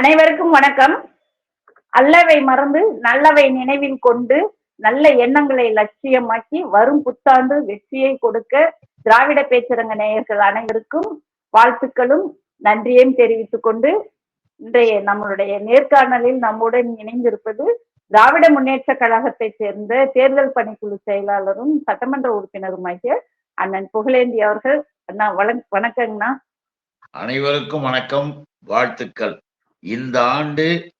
அனைவருக்கும் வணக்கம். அல்லவை மறந்து நல்லவை நினைவில் கொண்டு நல்ல எண்ணங்களை லட்சியமாக்கி வரும் புத்தாண்டு வெற்றியை கொடுக்க திராவிட பேச்சரங்க நேயர்கள் அனைவருக்கும் வாழ்த்துக்களும் நன்றியையும் தெரிவித்துக் கொண்டு இன்றைய நம்மளுடைய நேர்காணலில் நம்முடன் இணைந்திருப்பது திராவிட முன்னேற்ற கழகத்தை சேர்ந்த தேர்தல் பணிக்குழு செயலாளரும் சட்டமன்ற உறுப்பினருமாகிய அண்ணன் புகழேந்தி அவர்கள். அண்ணா வணக்கங்கண்ணா. அனைவருக்கும் வணக்கம் வாழ்த்துக்கள். இந்த ஆண்டு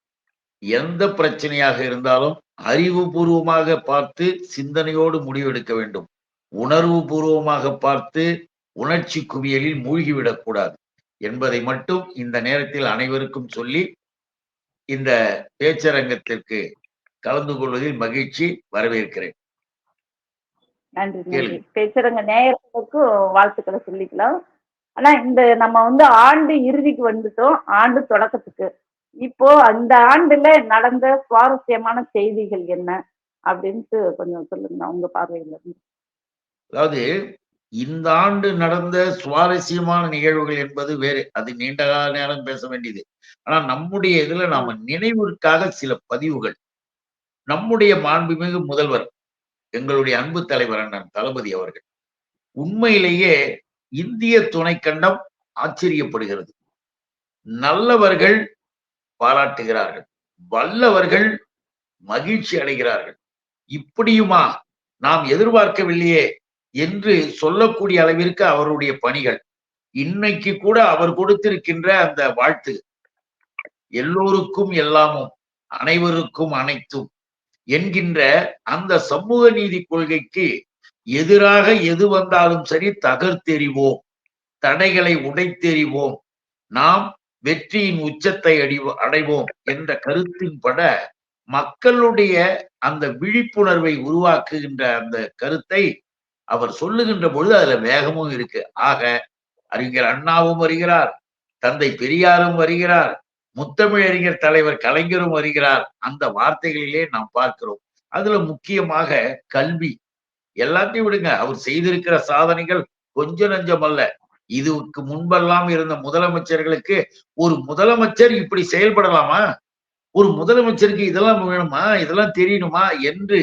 எந்த பிரச்சனையாக இருந்தாலும் அறிவுபூர்வமாக பார்த்து சிந்தனையோடு முடிவெடுக்க வேண்டும். உணர்வு பூர்வமாக பார்த்து உணர்ச்சி குவியலில் மூழ்கிவிடக் கூடாது என்பதை மட்டும் இந்த நேரத்தில் அனைவருக்கும் சொல்லி இந்த பேச்சரங்கத்திற்கு கலந்து கொள்வதில் மகிழ்ச்சி வரவேற்கிறேன். நன்றி. பேசுறங்க நேயர்களுக்கும் வாழ்த்துக்களை சொல்லிக்கலாம். ஆனா இந்த நம்ம வந்து ஆண்டு இறுதிக்கு வந்துட்டோம் ஆண்டு தொடக்கத்துக்கு. இப்போ அந்த ஆண்டுல நடந்த சுவாரஸ்யமான செய்திகள் என்ன? அப்படின்ட்டு கொஞ்சம் சொல்லுங்க உங்க பார்வையில இருந்து. அதாவது இந்த ஆண்டு நடந்த சுவாரஸ்யமான நிகழ்வுகள் என்பது வேறு. அது நீண்ட கால நேரம் பேச வேண்டியது. ஆனா நம்முடைய இதுல நாம நினைவிற்காக சில பதிவுகள். நம்முடைய மாண்புமிகு முதல்வர் எங்களுடைய அன்பு தலைவர் அண்ணன் தளபதி அவர்கள் உண்மையிலேயே இந்திய துணைக்கண்டம் ஆச்சரியப்படுகிறது. நல்லவர்கள் பாராட்டுகிறார்கள். வல்லவர்கள் மகிழ்ச்சி அடைகிறார்கள். இப்படியுமா நாம் எதிர்பார்க்கவில்லையே என்று சொல்லக்கூடிய அளவிற்கு அவருடைய பணிகள். இன்னைக்கு கூட அவர் கொடுத்திருக்கின்ற அந்த வாழ்த்து எல்லோருக்கும் எல்லாமும் அனைவருக்கும் அனைத்தும் என்கின்ற அந்த சமூக நீதி கொள்கைக்கு எதிராக எது வந்தாலும் சரி தகர்த்தெறிவோம். தடைகளை உடைத்தெறிவோம். நாம் வெற்றியின் உச்சத்தை அடிவ அடைவோம் என்ற கருத்தின்பட மக்களுடைய அந்த விழிப்புணர்வை உருவாக்குகின்ற அந்த கருத்தை அவர் சொல்லுகின்ற பொழுது அதுல வேகமும் இருக்கு. ஆக அறிஞர் அண்ணாவும் வருகிறார் தந்தை பெரியாரும் வருகிறார் முத்தமிழறிஞர் தலைவர் கலைஞரும் வருகிறார். அந்த வார்த்தைகளிலே நாம் பார்க்கிறோம். அதுல முக்கியமாக கல்வி எல்லாத்தையும் விடுங்க. அவர் செய்திருக்கிற சாதனைகள் கொஞ்சம் நஞ்சம் அல்ல. இதுக்கு முன்பெல்லாம் இருந்த முதலமைச்சர்களுக்கு ஒரு முதலமைச்சர் இப்படி செயல்படலாமா? ஒரு முதலமைச்சருக்கு இதெல்லாம் வேணுமா? இதெல்லாம் தெரியணுமா? என்று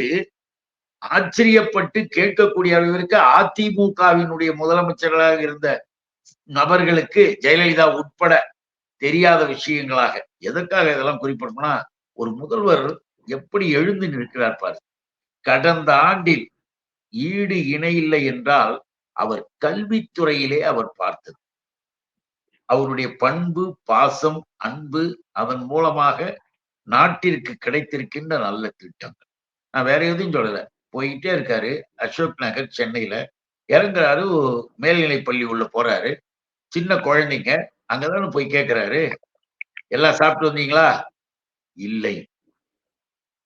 ஆச்சரியப்பட்டு கேட்கக்கூடிய அளவிற்கு அதிமுகவினுடைய முதலமைச்சர்களாக இருந்த நபர்களுக்கு ஜெயலலிதா உட்பட தெரியாத விஷயங்களாக. எதற்காக இதெல்லாம் குறிப்பிடணும்னா ஒரு முதல்வர் எப்படி எழுந்து நிற்கிறார் பாரு கடந்த ஆண்டில் ஈடு இணையில்லை என்றால் அவர் கல்வித்துறையிலே அவர் பார்த்தது. அவருடைய பண்பு பாசம் அன்பு அதன் மூலமாக நாட்டிற்கு கிடைத்திருக்கின்ற நல்ல திட்டங்கள். நான் வேற எதுவும் சொல்லல. போயிட்டே இருக்காரு. அசோக் நகர் சென்னையில இறங்குறாரு. மேல்நிலை பள்ளி உள்ள போறாரு. சின்ன குழந்தைங்க. அங்கதானே போய் கேட்கிறாரு எல்லாம் சாப்பிட்டு வந்தீங்களா? இல்லை.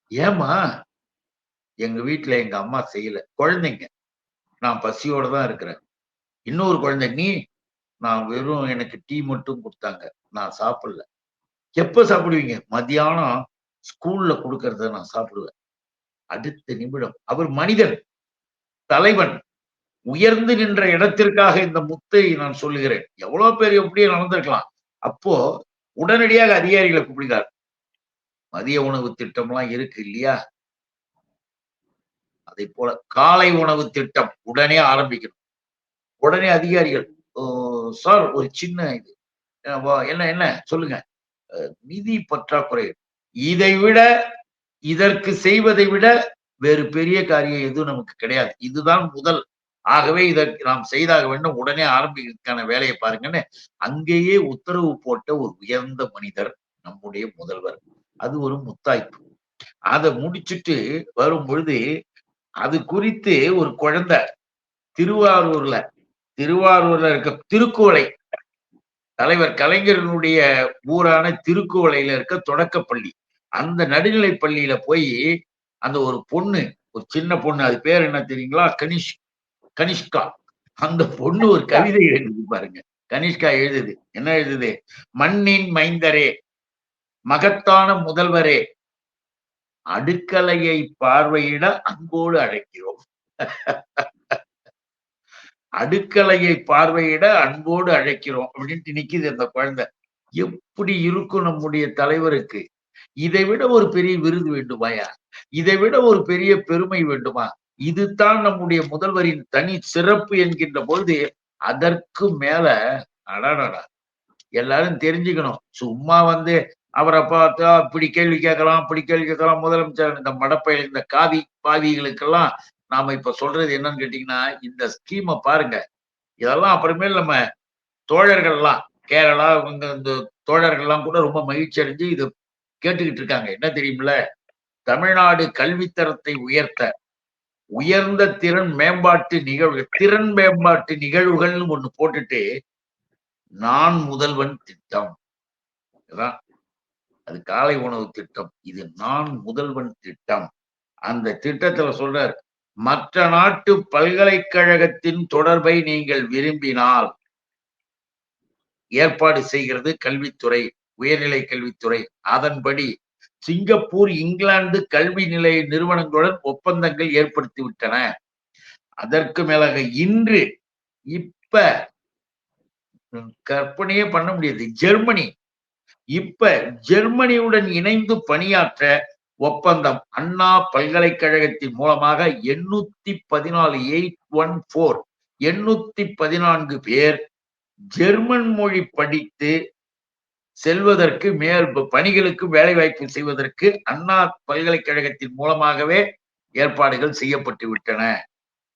ஏமா எங்க வீட்டுல எங்க அம்மா செய்யல. குழந்தைங்க. நான் பசியோட தான் இருக்கிறேன். இன்னொரு குழந்தை நீ நான் வெறும் எனக்கு டீ மட்டும் கொடுத்தாங்க. நான் சாப்பிடல. எப்ப சாப்பிடுவீங்க? மதியானம் ஸ்கூல்ல கொடுக்கறத நான் சாப்பிடுவேன். அடுத்த நிமிடம். அவர் மனிதன் தலைவன். உயர்ந்து நின்ற இடத்திற்காக இந்த முத்தை நான் சொல்லுகிறேன். எவ்வளவு பேர் எப்படியே நடந்திருக்கலாம். அப்போ உடனடியாக அதிகாரிகளை கூப்பிடுகிறார். மதிய உணவு திட்டம்லாம் இருக்கு இல்லையா? திட்டத்தை போல காலை உணவு திட்டம் உடனே ஆரம்பிக்கணும். உடனே அதிகாரிகள் சார் ஒரு சின்ன இது. என்ன என்ன? சொல்லுங்க. நிதி பற்றாக்குறை. இதை விட இதற்கு செய்வதை விட வேறு பெரிய காரியம் எதுவும் நமக்கு கிடையாது. இதுதான் முதல். ஆகவே இதற்கு நாம் செய்தாக வேண்டும். உடனே ஆரம்பிக்கிறதுக்கான வேலையை பாருங்கன்னு அங்கேயே உத்தரவு போட்ட ஒரு உயர்ந்த மனிதர் நம்முடைய முதல்வர். அது ஒரு முத்தாய்ப்பு. அதை முடிச்சுட்டு வரும் பொழுது அது குறித்து ஒரு குழந்தை திருவாரூர்ல திருவாரூர்ல இருக்க திருக்குவளை தலைவர் கலைஞரனுடைய ஊரான திருக்குவளையில இருக்க தொடக்கப்பள்ளி. அந்த நடுநிலை பள்ளியில போய் அந்த ஒரு பொண்ணு ஒரு சின்ன பொண்ணு அது பேர் என்ன தெரியுங்களா? கனிஷ் கனிஷ்கா. அந்த பொண்ணு ஒரு கவிதை எழுதுது பாருங்க. கனிஷ்கா எழுதுது. என்ன எழுதுது? மண்ணின் மைந்தரே மகத்தான முதல்வரே அடுக்கலையை பார்வையிட அன்போடு அழைக்கிறோம். அடுக்கலையை பார்வையிட அன்போடு அழைக்கிறோம் அப்படின்ட்டு நிக்குது அந்த குழந்தை. எப்படி இருக்கும் நம்முடைய தலைவருக்கு? இதை விட ஒரு பெரிய விருது வேண்டுமாயா இதை விட ஒரு பெரிய பெருமை வேண்டுமா? இதுதான் நம்முடைய முதல்வரின் தனி சிறப்பு என்கின்ற பொழுது அதற்கு மேல அடாடா எல்லாரும் தெரிஞ்சுக்கணும். சும்மா வந்து அவரை பார்த்தா இப்படி கேள்வி கேட்கலாம் அப்படி கேள்வி கேட்கலாம். முதலமைச்சர் இந்த மடப்பை இந்த காவி பாவிகளுக்கெல்லாம் நாம இப்ப சொல்றது என்னன்னு கேட்டீங்கன்னா இந்த ஸ்கீமை பாருங்க. இதெல்லாம் அப்புறமேல் நம்ம தோழர்கள்லாம் கேரளா இவங்க இந்த தோழர்கள்லாம் கூட ரொம்ப மகிழ்ச்சி அடைஞ்சு இது கேட்டுக்கிட்டு இருக்காங்க. என்ன தெரியுமில்ல? தமிழ்நாடு கல்வித்தரத்தை உயர்த்த உயர்ந்த திறன் மேம்பாட்டு நிகழ்வு திறன் மேம்பாட்டு நிகழ்வுகள்னு ஒண்ணு போட்டுட்டு நான் முதல்வன் திட்டம். இதான் அது காலை உணவு திட்டம் இது நான் முதல்வன் திட்டம். அந்த திட்டத்துல சொல்றார் மற்ற நாட்டு பல்கலைக்கழகத்தின் தொடர்பை நீங்கள் விரும்பினால் ஏற்பாடு செய்கிறது கல்வித்துறை உயர்நிலை கல்வித்துறை. அதன்படி சிங்கப்பூர் இங்கிலாந்து கல்வி நிலைய நிறுவனங்களுடன் ஒப்பந்தங்கள் ஏற்படுத்தி விட்டன. அதற்கு மேலாக இன்று இப்ப கற்பனையே பண்ண முடியாது. ஜெர்மனி இப்ப ஜெர்மனியுடன் இணைந்து பணியாற்ற ஒப்பந்தம் அண்ணா பல்கலைக்கழகத்தின் மூலமாக எண்ணூத்தி பதினாலு எயிட் ஒன் போர் எண்ணூத்தி பதினான்கு பேர் ஜெர்மன் மொழி படித்து செல்வதற்கு மேல் பணிகளுக்கு வேலைவாய்ப்பு செய்வதற்கு அண்ணா பல்கலைக்கழகத்தின் மூலமாகவே ஏற்பாடுகள் செய்யப்பட்டு விட்டன.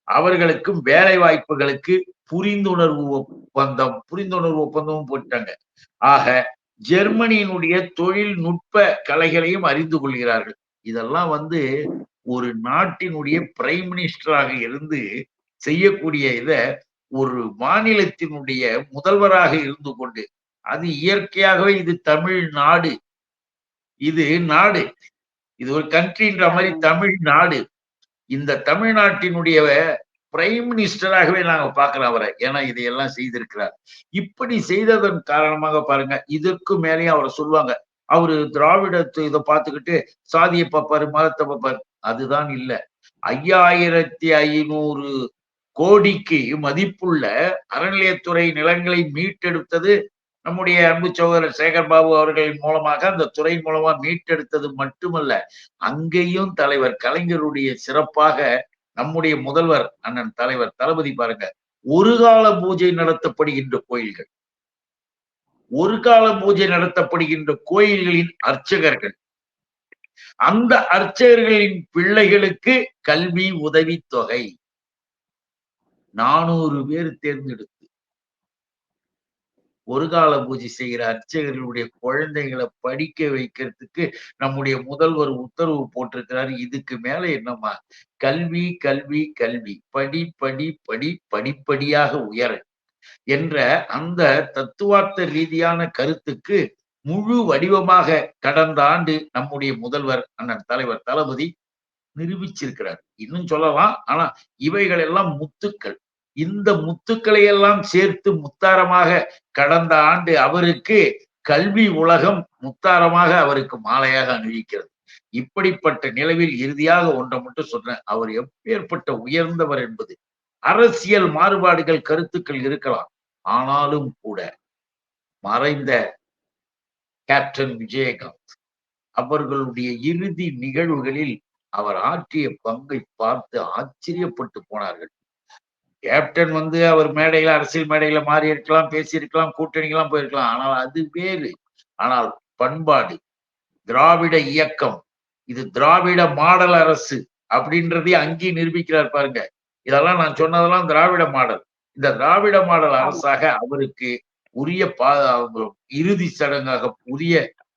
அவர்களுக்கும் வேலை வாய்ப்புகளுக்கு புரிந்துணர்வு ஒப்பந்தம் புரிந்துணர்வு ஒப்பந்தமும் போட்டாங்க. ஆக ஜெர்மனியினுடைய தொழில்நுட்ப கலைகளையும் அறிந்து கொள்கிறார்கள். இதெல்லாம் வந்து ஒரு நாட்டினுடைய பிரைம் மினிஸ்டராக இருந்து செய்யக்கூடிய இத ஒரு மாநிலத்தினுடைய முதல்வராக இருந்து கொண்டு அது இயற்கையாகவே இது தமிழ் நாடு இது நாடு. இது ஒரு கண்ட்ரின்ற மாதிரி தமிழ் நாடு இந்த தமிழ்நாட்டினுடைய பிரைம் மினிஸ்டராகவே நாங்க பார்க்கலாம் அவரை. ஏன்னா இதையெல்லாம் செய்திருக்கிறார். இப்படி செய்ததன் காரணமாக பாருங்க இதற்கு மேலேயும் அவரை சொல்லுவாங்க. அவரு திராவிடத்து இதை பார்த்துக்கிட்டு சாதியை பார்ப்பாரு மதத்தை பார்ப்பாரு. அதுதான் இல்ல. ஐயாயிரத்தி ஐநூறு கோடிக்கு மதிப்புள்ள அறநிலையத்துறை நிலங்களை மீட்டெடுத்தது நம்முடைய அன்பு சகோதரர் சேகர் பாபு அவர்களின் மூலமாக அந்த துறை மூலமா மீட்டெடுத்தது மட்டுமல்ல அங்கேயும் தலைவர் கலைஞருடைய சிறப்பாக நம்முடைய முதல்வர் அண்ணன் தலைவர் தளபதி பாருங்க ஒரு கால பூஜை நடத்தப்படுகின்ற கோயில்கள். ஒரு கால பூஜை நடத்தப்படுகின்ற கோயில்களின் அர்ச்சகர்கள். அந்த அர்ச்சகர்களின் பிள்ளைகளுக்கு கல்வி உதவித்தொகை. நானூறு பேர் தேர்ந்தெடுத்து ஒரு கால பூஜை செய்கிற அர்ச்சகர்களுடைய குழந்தைகளை படிக்க வைக்கிறதுக்கு நம்முடைய முதல்வர் உத்தரவு போட்டிருக்கிறார். இதுக்கு மேல என்னம்மா? கல்வி கல்வி கல்வி. படி படி படி படிப்படியாக உயர என்ற அந்த தத்துவார்த்த ரீதியான கருத்துக்கு முழு வடிவமாக கடந்த ஆண்டு நம்முடைய முதல்வர் அண்ணன் தலைவர் தளபதி நிரூபிச்சிருக்கிறார். இன்னும் சொல்லலாம். ஆனா இவைகள் எல்லாம் முத்துக்கள். இந்த முத்துக்களை எல்லாம் சேர்த்து முத்தாரமாக கடந்த ஆண்டு அவருக்கு கல்வி உலகம் முத்தாரமாக அவருக்கு மாலையாக அணிவிக்கிறது. இப்படிப்பட்ட நிலவில் இறுதியாக ஒன்றை மட்டும் சொன்ன அவர் எப்பேற்பட்ட உயர்ந்தவர் என்பது அரசியல் மாறுபாடுகள் கருத்துக்கள் இருக்கலாம். ஆனாலும் கூட மறைந்த கேப்டன் விஜயகாந்த் அவர்களுடைய இறுதி நிகழ்வுகளில் அவர் ஆற்றிய பங்கை பார்த்து ஆச்சரியப்பட்டு போனார்கள். கேப்டன் வந்து அவர் மேடையில அரசியல் மேடையில மாறி இருக்கலாம் பேசியிருக்கலாம் கூட்டணிக்கெல்லாம் போயிருக்கலாம். ஆனால் அது வேறு. ஆனால் பண்பாடு திராவிட இயக்கம் இது திராவிட மாடல் அரசு அப்படின்றதையும் அங்கே நிரூபிக்கிறார் பாருங்க. இதெல்லாம் நான் சொன்னதெல்லாம் திராவிட மாடல். இந்த திராவிட மாடல் அரசாக அவருக்கு உரிய பா இறுதி சடங்காக உரிய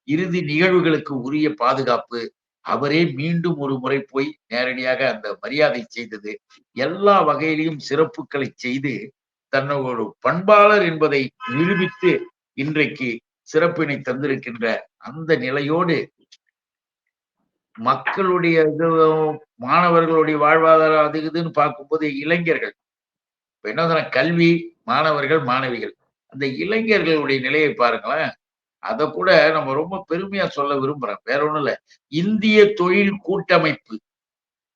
இறுதி நிகழ்வுகளுக்கு உரிய பாதுகாப்பு அவரே மீண்டும் ஒரு முறை போய் நேரடியாக அந்த மரியாதை செய்தது எல்லா வகையிலையும் சிறப்புகளை செய்து தன்னோட பண்பாளர் என்பதை நிரூபித்து இன்றைக்கு சிறப்பினை தந்திருக்கின்ற அந்த நிலையோடு மக்களுடைய மாணவர்களுடைய வாழ்வாதாரம் அது இதுன்னு பார்க்கும்போது இளைஞர்கள் இப்ப என்ன கல்வி மாணவர்கள் மாணவிகள். அந்த இளைஞர்களுடைய நிலையை பாருங்களேன். அத கூட நம்ம ரொம்ப பெருமையா சொல்ல விரும்புறேன். வேற ஒண்ணும் இல்ல. இந்திய தொழில் கூட்டமைப்பு.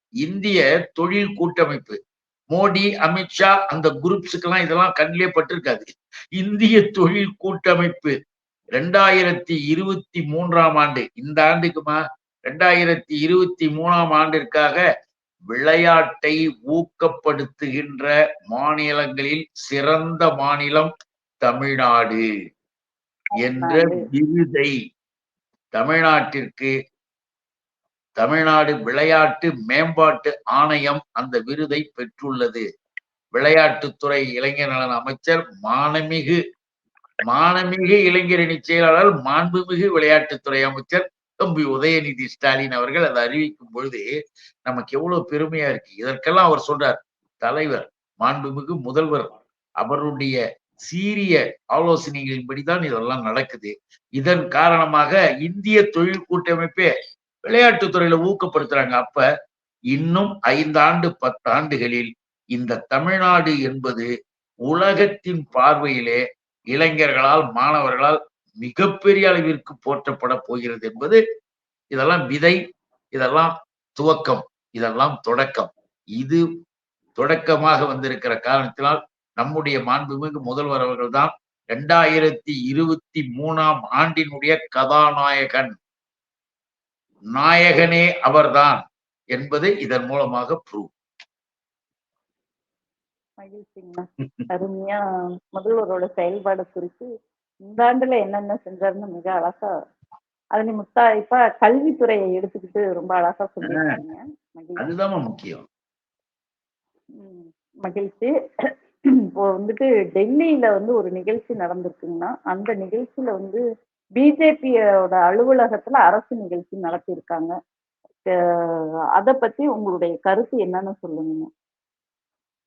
இந்திய தொழில் கூட்டமைப்பு. மோடி அமித்ஷா அந்த குரூப்ஸுக்கெல்லாம் இதெல்லாம் கண்ணிலே பட்டிருக்காது. இந்திய தொழில் கூட்டமைப்பு. ரெண்டாயிரத்தி இருபத்தி மூன்றாம் ஆண்டு. இந்த ஆண்டுக்குமா? ரெண்டாயிரத்தி இருபத்தி மூணாம் ஆண்டிற்காக விளையாட்டை ஊக்கப்படுத்துகின்ற மாநிலங்களில் சிறந்த மாநிலம் தமிழ்நாடு. என்ற விருதை தமிழ்நாட்டிற்கு தமிழ்நாடு விளையாட்டு மேம்பாட்டு ஆணையம் அந்த விருதை பெற்றுள்ளது. விளையாட்டுத்துறை இளைஞர் நலன் அமைச்சர் மானமிகு மானமிகு இளைஞரணி செயலாளர் மாண்புமிகு விளையாட்டுத்துறை அமைச்சர் தம்பி உதயநிதி ஸ்டாலின் அவர்கள் அதை அறிவிக்கும் பொழுது நமக்கு எவ்வளவு பெருமையா இருக்கு. இதற்கெல்லாம் அவர் சொல்றார் தலைவர் மாண்புமிகு முதல்வர் அவருடைய சீரிய ஆலோசனைகளின்படிதான் இதெல்லாம் நடக்குது. இதன் காரணமாக இந்திய தொழில் கூட்டமைப்பே விளையாட்டுத் துறையில ஊக்கப்படுத்துறாங்க. அப்ப இன்னும் ஐந்தாண்டு பத்தாண்டுகளில் இந்த தமிழ்நாடு என்பது உலகத்தின் பார்வையிலே இளைஞர்களால் மாணவர்களால் மிகப்பெரிய அளவிற்கு போற்றப்பட போகிறது என்பது இதெல்லாம் விதை இதெல்லாம் துவக்கம் இதெல்லாம் தொடக்கம். இது தொடக்கமாக வந்திருக்கிற காரணத்தினால் நம்முடைய மாண்புமிகு முதல்வர் அவர்கள் தான் இரண்டாயிரத்தி இருபத்தி மூணாம் ஆண்டினுடைய கதாநாயகன். நாயகனே அவர்தான் என்பதை இதன் மூலமாக ப்ரூவ் அருமையா முதல்வரோட செயல்பாடு குறித்து இந்த ஆண்டுல என்னென்ன செஞ்சாருன்னு மிக அழகா அதுல முத்தா இப்ப கல்வித்துறையை எடுத்துக்கிட்டு ரொம்ப அழகா சொல்லியிருக்காங்க. மகிழ்ச்சி. அதுதான் முக்கியம். மகிழ்ச்சி. இப்போ வந்துட்டு டெல்லியில வந்து ஒரு நிகழ்ச்சி நடந்திருக்குங்கன்னா அந்த நிகழ்ச்சியில வந்து பிஜேபியோட அலுவலகத்துல அரசு நிகழ்ச்சி நடத்தியிருக்காங்க. அதை அத பத்தி உங்களுடைய கருத்து என்னன்னு சொல்லுங்க.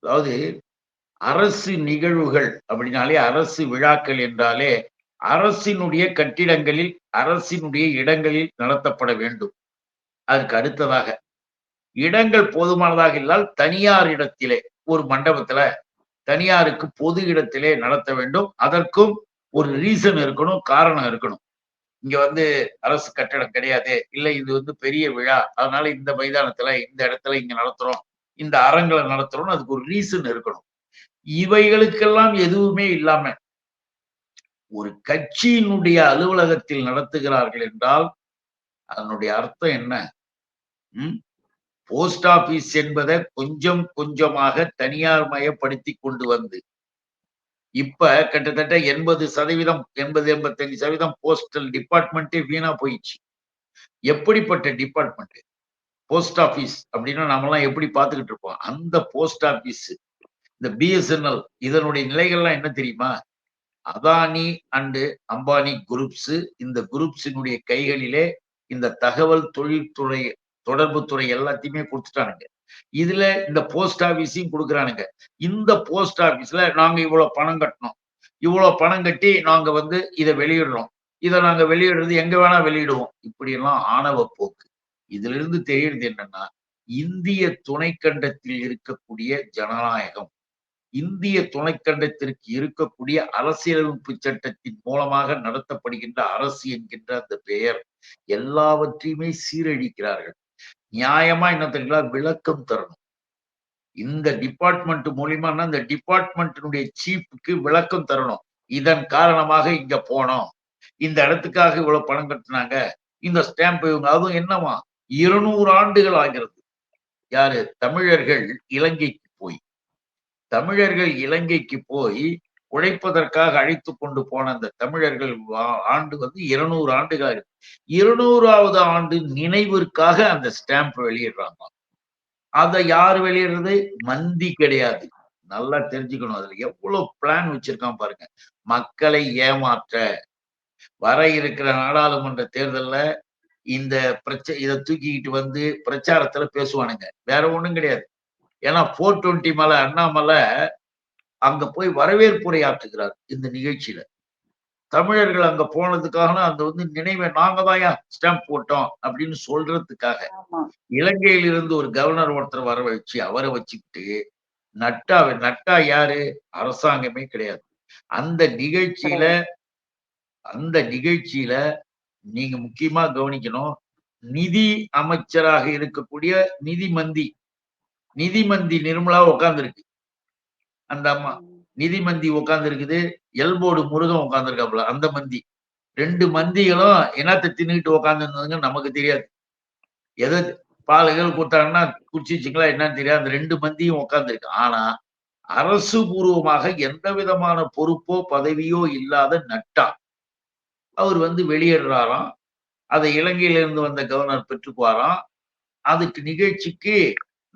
அதாவது அரசு நிகழ்வுகள் அப்படின்னாலே அரசு விழாக்கள் என்றாலே அரசினுடைய கட்டிடங்களில் அரசினுடைய இடங்களில் நடத்தப்பட வேண்டும். அதுக்கு அடுத்ததாக இடங்கள் போதுமானதாக இல்லால் தனியார் இடத்திலே ஒரு மண்டபத்துல தனியாருக்கு பொது இடத்திலே நடத்த வேண்டும். அதற்கும் ஒரு ரீசன் இருக்கணும் காரணம் இருக்கணும். இங்க வந்து அரசு கட்டடம் கிடையாது. இல்ல இது வந்து பெரிய விழா. அதனால இந்த மைதானத்துல இந்த இடத்துல இங்க நடத்துறோம். இந்த அரங்களை நடத்துறோம்னு அதுக்கு ஒரு ரீசன் இருக்கணும். இவைகளுக்கெல்லாம் எதுவுமே இல்லாம ஒரு கட்சியினுடைய அலுவலகத்தில் நடத்துகிறார்கள் என்றால் அதனுடைய அர்த்தம் என்ன? உம் போஸ்ட் ஆபீஸ் என்பதை கொஞ்சம் கொஞ்சமாக தனியார் மயப்படுத்தி கொண்டு வந்து இப்ப கிட்டத்தட்ட எண்பது சதவீதம் எண்பது எண்பத்தஞ்சு சதவீதம் போஸ்டல் டிபார்ட்மெண்ட்டே வீணா போயிடுச்சு. எப்படிப்பட்ட டிபார்ட்மெண்ட்? போஸ்ட் ஆபீஸ் அப்படின்னா நம்மலாம் எப்படி பார்த்துக்கிட்டு இருப்போம்? அந்த போஸ்ட் ஆபீஸ் இந்த பிஎஸ்என்எல் இதனுடைய நிலைகள்லாம் என்ன தெரியுமா? அதானி அண்டு அம்பானி குரூப்ஸ் இந்த குரூப்ஸினுடைய கைகளிலே இந்த தகவல் தொழில்துறை தொடர்பு துறை எல்லாத்தையுமே கொடுத்துட்டானுங்க. இதுல இந்த போஸ்ட் ஆபீஸையும் கொடுக்குறானுங்க. இந்த போஸ்ட் ஆபீஸ்ல நாங்க இவ்வளவு பணம் கட்டணும். இவ்வளவு பணம் கட்டி நாங்க வந்து இதை வெளியிடுறோம். இதை நாங்க வெளியிடுறது எங்க வேணா வெளியிடுவோம். இப்படி எல்லாம் ஆணவ போக்கு. இதுல இருந்து தெரியுறது என்னன்னா இந்திய துணைக்கண்டத்தில் இருக்கக்கூடிய ஜனநாயகம் இந்திய துணைக்கண்டத்திற்கு இருக்கக்கூடிய அரசியலமைப்பு சட்டத்தின் மூலமாக நடத்தப்படுகின்ற அரசு என்கின்ற அந்த பெயர் எல்லாவற்றையுமே சீரழிக்கிறார்கள். நியாயமா என்ன தெரியுங்களா விளக்கம் தரணும். இந்த டிபார்ட்மெண்ட் மூலியமானா இந்த டிபார்ட்மெண்ட்டினுடைய சீப்புக்கு விளக்கம் தரணும். இதன் காரணமாக இங்க போனோம். இந்த இடத்துக்காக இவ்வளவு பணம் கட்டினாங்க. இந்த ஸ்டாம்ப் இவங்க. அதுவும் என்னவா இருநூறு ஆண்டுகள் ஆகிறது. யாரு? தமிழர்கள் இலங்கைக்கு போய். தமிழர்கள் இலங்கைக்கு போய் உழைப்பதற்காக அழைத்து கொண்டு போன அந்த தமிழர்கள் வா- ஆண்டு வந்து இருநூறு ஆண்டுகள் இருநூறாவது ஆண்டு நினைவிற்காக அந்த ஸ்டாம்ப் வெளியிடுறாங்க. அதை யார் வெளியிடுறது? மந்தி கிடையாது. நல்லா தெரிஞ்சுக்கணும். அதுல எவ்வளவு பிளான் வச்சிருக்கான் பாருங்க. மக்களை ஏமாற்ற. வர இருக்கிற நாடாளுமன்ற தேர்தல்ல இந்த பிரச்ச இதை தூக்கிக்கிட்டு வந்து பிரச்சாரத்துல பேசுவானுங்க. வேற ஒண்ணும் கிடையாது. ஏன்னா போர் டுவெண்ட்டி மலை அண்ணாமலை அங்க போய் வரவேற்புரை ஆற்றுகிறார் இந்த நிகழ்ச்சியில. தமிழர்கள் அங்க போனதுக்காக அந்த வந்து நினைவை நாங்க தான் ஸ்டாம்ப் போட்டோம் அப்படின்னு சொல்றதுக்காக. ஆமா. இலங்கையில இருந்து ஒரு கவர்னர் ஒருத்தர் வர வச்சு அவரை வச்சுக்கிட்டு நட்டா நட்டா யாரு? அரசாங்கமே கிடையாது. அந்த நிகழ்ச்சியில அந்த நிகழ்ச்சியில நீங்க முக்கியமா கவனிக்கணும். நிதி அமைச்சராக இருக்கக்கூடிய நிதி மந்தி நிதி மந்தி நிர்மலா உட்கார்ந்துருக்கு. அந்த அம்மா. நிதி மந்தி உட்கார்ந்து இருக்குது எல்போடு முருகன் உட்கார்ந்துருக்காப்புல அந்த மந்தி. ரெண்டு மந்திகளும் என்னத்தை தின்னுட்டு உட்காந்துருந்ததுங்க நமக்கு தெரியாது. எதை பாலுகள் கொடுத்தாங்கன்னா குடிச்சிச்சிங்களா என்னன்னு தெரியாது. அந்த ரெண்டு மந்தியும் உட்காந்துருக்கு ஆனா அரசு பூர்வமாக எந்த விதமான பொறுப்போ பதவியோ இல்லாத நட்டா அவர் வந்து வெளியேறாராம் அதை இலங்கையில இருந்து வந்த கவர்னர் பெற்றுக்குவாராம். அதுக்கு நிகழ்ச்சிக்கு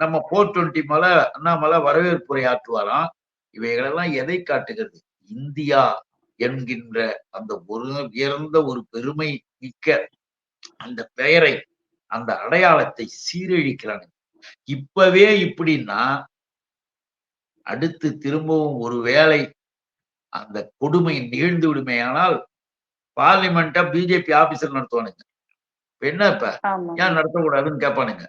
நம்ம போர் டுவெண்ட்டி மலை அண்ணாமலை வரவேற்புரை ஆற்றுவாராம். இவைகளெல்லாம் எதை காட்டுகிறது? இந்தியா என்கின்ற அந்த ஒரு உயர்ந்த ஒரு பெருமை மிக்க அந்த பெயரை அந்த அடையாளத்தை சீரழிக்கிறாங்க. இப்பவே இப்படின்னா அடுத்து திரும்பவும் ஒரு வேளை அந்த கொடுமை நிகழ்ந்து விடுமேயானால் பார்லிமெண்ட்டை பிஜேபி ஆபீசர் நடத்துவானுங்க. என்ன இப்ப? ஏன் நடத்தக்கூடாதுன்னு கேட்பானுங்க?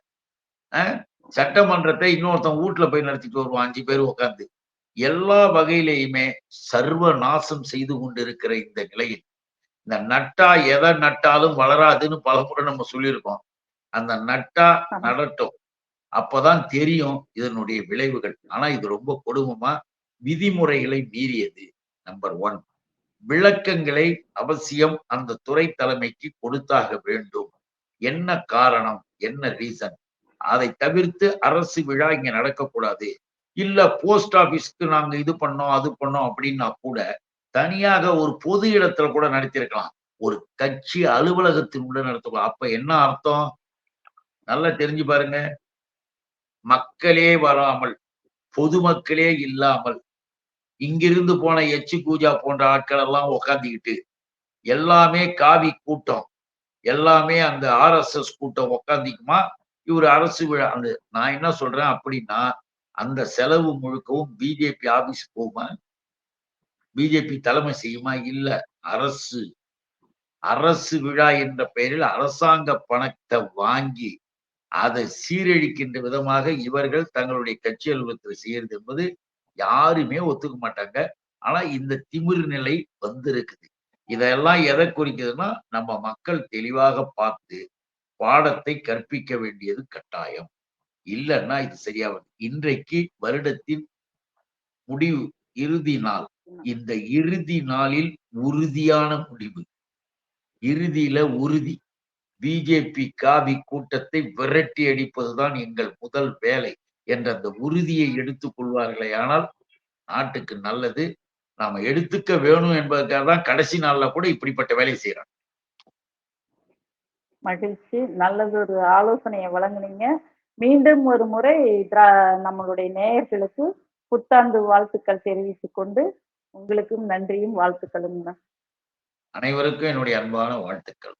சட்டமன்றத்தை இன்னொருத்தன் வீட்டுல போய் நடத்திட்டு வருவான் அஞ்சு பேர் உட்காந்து எல்லா வகையிலையுமே சர்வ நாசம் செய்து கொண்டிருக்கிற இந்த நிலையில் இந்த நட்டா எதை நட்டாலும் வளராதுன்னு பலமுறை நம்ம சொல்லியிருக்கோம். அந்த நட்டா. நடட்டும். அப்பதான் தெரியும் இதனுடைய விளைவுகள். ஆனா இது ரொம்ப கொடுமமா விதிமுறைகளை மீறியது நம்பர் ஒன் விளக்கங்களை அவசியம் அந்த துறை தலைமைக்கு கொடுத்தாக வேண்டும். என்ன காரணம்? என்ன ரீசன் அதை தவிர்த்து அரசு விழா இங்க நடக்கக்கூடாது. இல்ல போஸ்ட் ஆபீஸ்க்கு நாங்க இது பண்ணோம் அது பண்ணோம் அப்படின்னா கூட தனியாக ஒரு பொது இடத்துல கூட நடத்தியிருக்கலாம். ஒரு கட்சி அலுவலகத்தின் உள்ள நடத்தலாம் அப்ப என்ன அர்த்தம்? நல்லா தெரிஞ்சு பாருங்க. மக்களே வராமல் பொதுமக்களே இல்லாமல் இங்கிருந்து போன எச்சி பூஜா போன்ற ஆட்கள் எல்லாம் உக்காந்துக்கிட்டு எல்லாமே காவி கூட்டம் எல்லாமே அந்த ஆர்எஸ்எஸ் கூட்டம் உக்காந்திக்குமா? இவர் அரசு விழா அந்த நான் என்ன சொல்றேன் அப்படின்னா அந்த செலவு முழுக்கவும் பிஜேபி ஆபீஸ் போகுமா? பிஜேபி தலைமை செய்யுமா? இல்ல அரசு. அரசு விழா என்ற பெயரில் அரசாங்க பணத்தை வாங்கி அதை சீரழிக்கின்ற விதமாக இவர்கள் தங்களுடைய கட்சி அலுவலகத்தில் செய்யறது என்பது யாருமே ஒத்துக்க மாட்டாங்க. ஆனா இந்த திமிர் நிலை வந்திருக்குது. இதெல்லாம் எதை குறிக்குதுன்னா நம்ம மக்கள் தெளிவாக பார்த்து பாடத்தை கற்பிக்க வேண்டியது கட்டாயம். இல்லைன்னா இது சரியா வருது இன்றைக்கு வருடத்தின் முடிவு இறுதி நாள். இந்த இறுதி நாளில் உறுதியான முடிவு. இறுதியில உறுதி. பிஜேபி காவி கூட்டத்தை விரட்டி அடிப்பதுதான் எங்கள் முதல் வேலை என்ற அந்த உறுதியை எடுத்துக் கொள்வார்களே. ஆனால் நாட்டுக்கு நல்லது. நாம எடுத்துக்க வேணும் என்பதற்காக தான் கடைசி நாள்ல கூட இப்படிப்பட்ட வேலையை செய்யறாங்க மகிழ்ச்சி. நல்லது ஒரு ஆலோசனையை வழங்குனீங்க. மீண்டும் ஒரு முறை திரா- நம்மளுடைய நேயர்களுக்கு புத்தாண்டு வாழ்த்துக்கள் தெரிவித்துக் கொண்டு உங்களுக்கும் நன்றியும் வாழ்த்துக்களும் தான் அனைவருக்கும் என்னுடைய அன்பான வாழ்த்துக்கள்.